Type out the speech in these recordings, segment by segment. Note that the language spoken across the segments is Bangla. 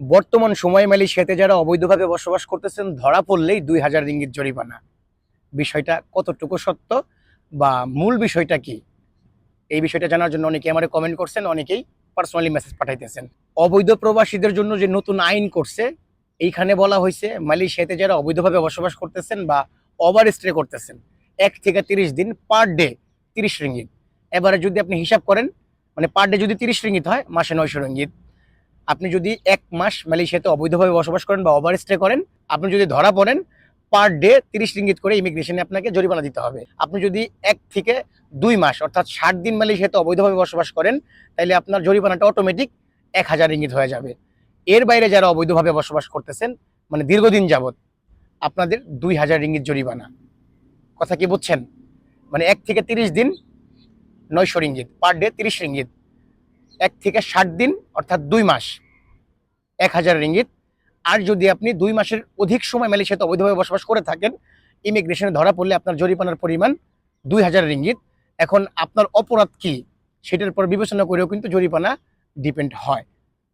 বর্তমান সময় মালয়েশিয়াতে যারা অবৈধভাবে বসবাস করতেছেন, ধরা পড়লেই দুই হাজার রিঙ্গিত জরিমানা। বিষয়টা কতটুকু সত্য বা মূল বিষয়টা কি? এই বিষয়টা জানার জন্য অনেকে আমারে কমেন্ট করছেন, অনেকেই পার্সোনালি মেসেজ পাঠাইতেছেন। অবৈধ প্রবাসীদের জন্য যে নতুন আইন করছে, এইখানে বলা হয়েছে মালয়েশিয়াতে যারা অবৈধভাবে বসবাস করতেছেন বা ওভার স্টে করতেছেন, এক থেকে তিরিশ দিন পার ডে তিরিশ রিঙ্গিত। এবারে যদি আপনি হিসাব করেন মানে পার ডে যদি তিরিশ রিঙ্গিত হয়, মাসে নয়শো রিঙ্গিত। আপনি যদি এক মাস মালয়েশিয়াতে অবৈধভাবে বসবাস করেন বা ওভার স্টে করেন, আপনি যদি ধরা পড়েন পার ডে তিরিশ রিঙ্গিত করে ইমিগ্রেশনে আপনাকে জরিমানা দিতে হবে। আপনি যদি এক থেকে দুই মাস, অর্থাৎ ষাট দিন মালয়েশিয়াতে অবৈধভাবে বসবাস করেন তাহলে আপনার জরিমানাটা অটোমেটিক এক হাজার রিঙ্গিত হয়ে যাবে। এর বাইরে যারা অবৈধভাবে বসবাস করতেছেন মানে দীর্ঘদিন যাবৎ, আপনাদের দুই হাজার রিঙ্গিত জরিমানা। কথা কি বুঝছেন? মানে এক থেকে তিরিশ দিন নয়শো রিঙ্গিত পার ডে তিরিশ রিঙ্গিত। এক থেকে ষাট দিন, অর্থাৎ দুই মাস, এক হাজার রিঙ্গিত। আর যদি আপনি দুই মাসের অধিক সময় মালয়েশিয়াতে অবৈধভাবে বসবাস করে থাকেন, ইমিগ্রেশনে ধরা পড়লে আপনার জরিমানার পরিমাণ দুই হাজার রিঙ্গিত। এখন আপনার অপরাধ কি, সেটার উপর বিবেচনা করেও কিন্তু জরিমানা ডিপেন্ড হয়।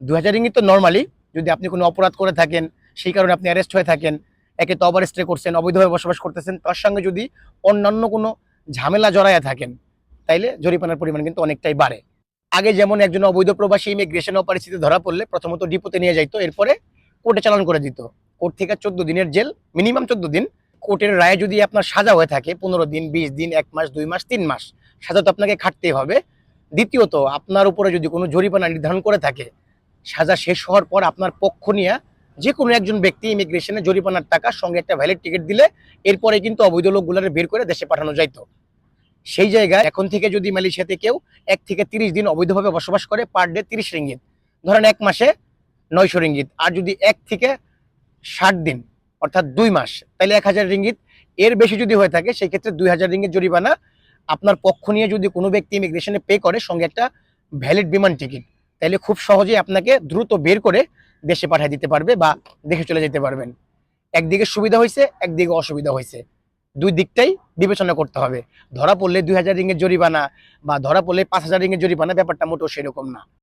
দু হাজার রিঙ্গিত তো নর্মালি যদি আপনি কোনো অপরাধ করে থাকেন, সেই কারণে আপনি অ্যারেস্ট হয়ে থাকেন, একে তো ওভার স্টে করছেন, অবৈধভাবে বসবাস করতেছেন, তার সঙ্গে যদি অন্যান্য কোনো ঝামেলা জড়াইয়া থাকেন, তাইলে জরিমানার পরিমাণ কিন্তু অনেকটাই বাড়ে। আগে যেমন একজন অবৈধ প্রবাসী ইমিগ্রেশন অপরিস্থিতি ধরা পড়লে প্রথমত ডিপোতে নিয়ে যাইতো, এরপরে কোর্টে চালান করে দিত। কোর্ট থেকে চোদ্দ দিনের জেল, মিনিমাম চোদ্দ দিন। কোর্টের রায়ে যদি আপনার সাজা হয়ে থাকে, পনেরো দিন, বিশ দিন, এক মাস, দুই মাস, তিন মাস, সাজা তো আপনাকে খাটতেই হবে। দ্বিতীয়ত, আপনার উপরে যদি কোনো জরিমানা নির্ধারণ করে থাকে, সাজা শেষ হওয়ার পর আপনার পক্ষ নিয়ে যে কোনো একজন ব্যক্তি ইমিগ্রেশনে জরিমানার টাকা সঙ্গে একটা ভ্যালিড টিকিট দিলে, এরপরে কিন্তু অবৈধ লোকগুলোর বের করে দেশে পাঠানো যাইতো। সেই জায়গায় এখন থেকে যদি মালয়েশিয়াতে কেউ এক থেকে তিরিশ দিন অবৈধভাবে বসবাস করে পার ডে তিরিশ রিঙ্গিত ধরেন এক মাসে নয়শো রিঙ্গিত আর যদি এক থেকে ষাট দিন, অর্থাৎ দুই মাস তাহলে এক হাজার রিঙ্গিত এর বেশি যদি হয়ে থাকে, সেই ক্ষেত্রে দুই হাজার রিঙ্গিত জরিমানা আপনার পক্ষ নিয়ে যদি কোনো ব্যক্তি ইমিগ্রেশনে পে করে, সঙ্গে একটা ভ্যালিড বিমান টিকিট তাহলে খুব সহজেই আপনাকে দ্রুত বের করে দেশে পাঠিয়ে দিতে পারবে বা দেশে চলে যেতে পারবেন। একদিকে সুবিধা হয়েছে একদিকে অসুবিধা হয়েছে দুই দিকটাই বিবেচনা করতে হবে। ধরা পড়লে দুই হাজার রিঙ্গের জরিমানা বা ধরা পড়লে পাঁচ হাজার রিঙ্গের জরিমানা ব্যাপারটা মোটেও সেরকম না।